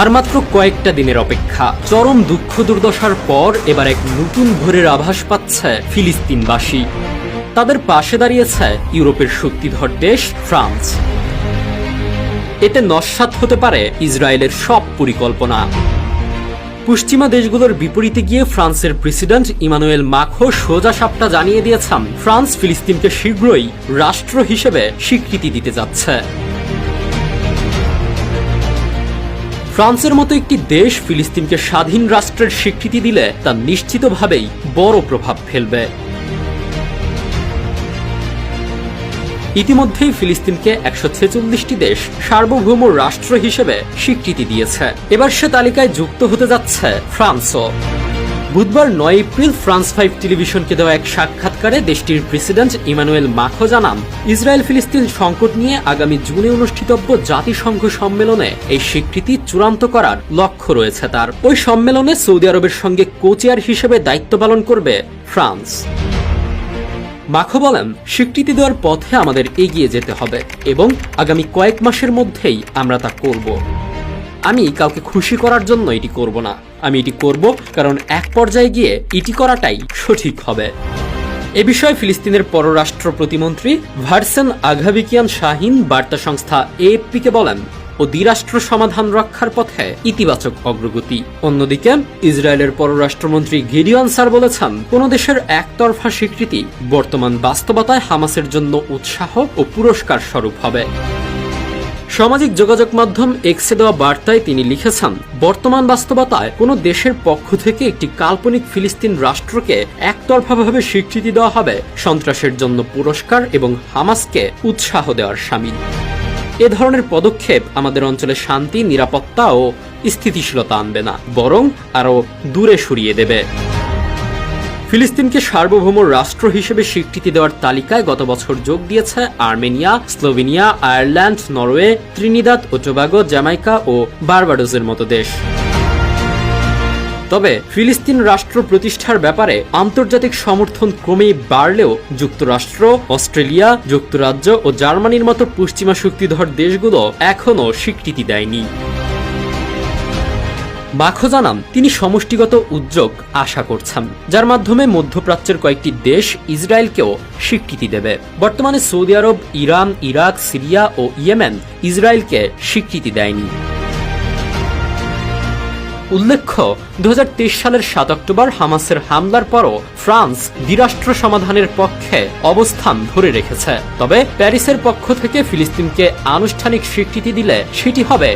আর মাত্র কয়েকটা দিনের অপেক্ষা। চরম দুঃখ দুর্দশার পর এবার এক নতুন ভোরের আভাস পাচ্ছে ফিলিস্তিনবাসী। তাদের পাশে দাঁড়িয়েছে ইউরোপের শক্তিধর দেশ, ফ্রান্স। এতে নস্বাত হতে পারে ইসরায়েলের সব পরিকল্পনা। পশ্চিমা দেশগুলোর বিপরীতে গিয়ে ফ্রান্সের প্রেসিডেন্ট ইমানুয়েল মাখো সোজা সাপটা জানিয়ে দিয়েছেন, ফ্রান্স ফিলিস্তিনকে শীঘ্রই রাষ্ট্র হিসেবে স্বীকৃতি দিতে যাচ্ছে। ফ্রান্সের মতো একটি দেশ ফিলিস্তিনকে স্বাধীন রাষ্ট্রের স্বীকৃতি দিলে তা নিশ্চিতভাবেই বড় প্রভাব ফেলবে। ইতিমধ্যেই ফিলিস্তিনকে একশো ছেচল্লিশটি দেশ সার্বভৌম রাষ্ট্র হিসেবে স্বীকৃতি দিয়েছে। এবার সে তালিকায় যুক্ত হতে যাচ্ছে ফ্রান্সও। বুধবার নয় এপ্রিল ফ্রান্স ফাইভ টেলিভিশনকে দেওয়া এক সাক্ষাৎকারে দেশটির প্রেসিডেন্ট ইমানুয়েল মাখো জানান ইসরায়েল ফিলিস্তিন সংকট নিয়ে আগামী জুনে অনুষ্ঠিতব্য জাতিসংঘ সম্মেলনে এই স্বীকৃতি চূড়ান্ত করার লক্ষ্য রয়েছে তার। ওই সম্মেলনে সৌদি আরবের সঙ্গে কোচিয়ার হিসেবে দায়িত্ব পালন করবে ফ্রান্স। মাখো বলেন, স্বীকৃতি দেওয়ার পথে আমাদের এগিয়ে যেতে হবে এবং আগামী কয়েক মাসের মধ্যেই আমরা তা করব। আমি কাউকে খুশি করার জন্য এটি করব না। আমি এটি করব কারণ এক পর্যায়ে গিয়ে এটি করাটাই সঠিক হবে। এ বিষয়ে ফিলিস্তিনের পররাষ্ট্র প্রতিমন্ত্রী ভার্সেন আঘাবিকিয়ান শাহিন বার্তা সংস্থা এএফপিকে বলেন ও দ্বিরাষ্ট্র সমাধান রক্ষার পথে ইতিবাচক অগ্রগতি। অন্যদিকে, ইসরায়েলের পররাষ্ট্রমন্ত্রী গিডিওয়ান স্যার বলেছেন, কোন দেশের একতরফা স্বীকৃতি বর্তমান বাস্তবতায় হামাসের জন্য উৎসাহ ও পুরস্কার স্বরূপ হবে। সামাজিক যোগাযোগ মাধ্যম এক্সে দেওয়া বার্তায় তিনি লিখেছেন, বর্তমান বাস্তবতায় কোনো দেশের পক্ষ থেকে একটি কাল্পনিক ফিলিস্তিন রাষ্ট্রকে একতরফাভাবে স্বীকৃতি দেওয়া হবে, সন্ত্রাসের জন্য পুরস্কার এবং হামাসকে উৎসাহ দেওয়ার সামিল। এ ধরনের পদক্ষেপ আমাদের অঞ্চলে শান্তি, নিরাপত্তা ও স্থিতিশীলতা আনবে না, বরং আরও দূরে সরিয়ে দেবে। ফিলিস্তিনকে সার্বভৌম রাষ্ট্র হিসেবে স্বীকৃতি দেওয়ার তালিকায় গত বছর যোগ দিয়েছে Armenia, Slovenia, Ireland, Norway, Trinidad ও টোবাগো জামাইকা ও বারবাডোসের মতো দেশ। তবে ফিলিস্তিন রাষ্ট্র প্রতিষ্ঠার ব্যাপারে আন্তর্জাতিক সমর্থন ক্রমেই বাড়লেও যুক্তরাষ্ট্র, অস্ট্রেলিয়া, যুক্তরাজ্য ও জার্মানির মতো পশ্চিমা শক্তিধর দেশগুলো এখনও স্বীকৃতি দেয়নি। মাখো জানান তিনি সমষ্টিগত উদ্যোগ আশা করছেন, যার মাধ্যমে মধ্যপ্রাচ্যের কয়েকটি দেশ ইসরায়েলকেও স্বীকৃতি দেবে। বর্তমানে Saudi Arab, Iran, Iraq, Syria ও ইয়েমেন ইসরায়েলকে স্বীকৃতি দেয়নি। উল্লেখ্য দু হাজার তেইশ সালের সাত অক্টোবর হামাসের হামলার পরও ফ্রান্স দ্বিরাষ্ট্র সমাধানের পক্ষে অবস্থান ধরে রেখেছে। তবে প্যারিসের পক্ষ থেকে ফিলিস্তিনকে আনুষ্ঠানিক স্বীকৃতি দিলে সেটি হবে